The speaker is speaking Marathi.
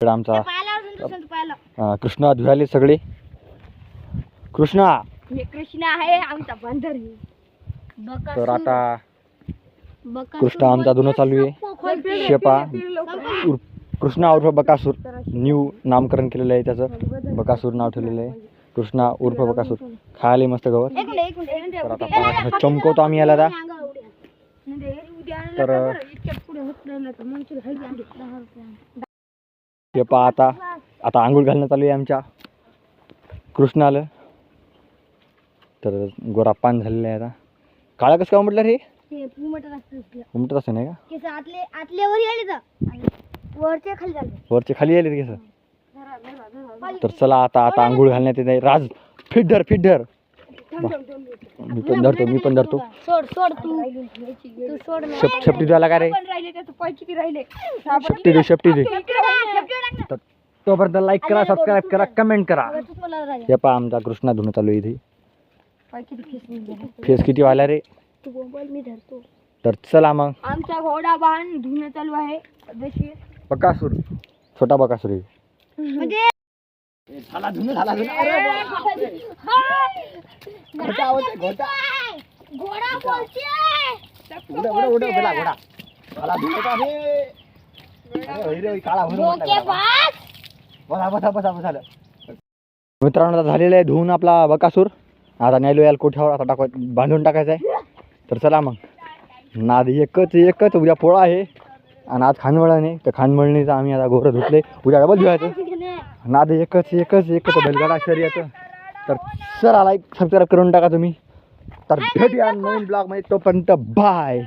इकडे आमचा कृष्णा धुवाले सगळे. कृष्णा! हे कृष्ण आहे आमचा बंदर. तर आता कृष्णा आमचा धुणं चालू आहे. शेपा. कृष्णा उर्फ बकासूर. न्यू नामकरण केलेलं आहे त्याचं. बकासूर नाव ठेवलेलं आहे. कृष्णा उर्फ बकासूर. खायला मस्त गवत. एक मिनिट एक मिनिट तर आता चमकवतो आम्ही याला आता. तर शेपा आता. आता आंघोळ घालणं चालू आहे आमच्या. कृष्णाला. तर गोरा पान झालेलं आहे आता. काळा कसं काय म्हटलं रे? उमटत असं नाही का? केस आतले आतले वर आले तर. आणि वरचे खाली झाले. वरचे खाली आले कसं. तर चला आता आता आंघोळ घालण्यात येत राज फिड्डर फिड्डर मी पण धरतो मी पण धरतो. सोड सोड तू. तू सोड ना. शेप शेपटी द्यायला काय रे? पण राहिले त्याचं पाय किती राहिले? शेपटी दे शेपटी दे. तर तोपर्यंत लाईक करा सबस्क्राईब करा कमेंट करा. हे पहा आमचा कृष्णा धुणं चालू आहे इथे. फेस किती व्हायला रे? तू मोबाईल मी धरतो. तर चला मग. आमचा घोडा बाण धुणं चालू आहे. बकासूर. छोटा बकासूर आहे. म्हणजे झाला धुणं झाला घोडा बोलते मित्रांनो आता झालेलं आहे धुवून आपला बकासूर. आता न्यायलो याला कोठ्यावर आता टाकाय बांधून टाकायचं आहे. तर चला मग. नाद एकच एकच. उद्या पोळा आहे. आणि आज खानवळाने तर खानवळणीचं आम्ही आता घोरं धुतले. उद्या डबल धुवायचं. नाद एकच एकच एकच बैलगाडा शर्यत. तर सर आला एक सबस्क्राईब करून टाका तुम्ही. तर भेटूया नवीन ब्लॉगमध्ये तोपर्यंत बाय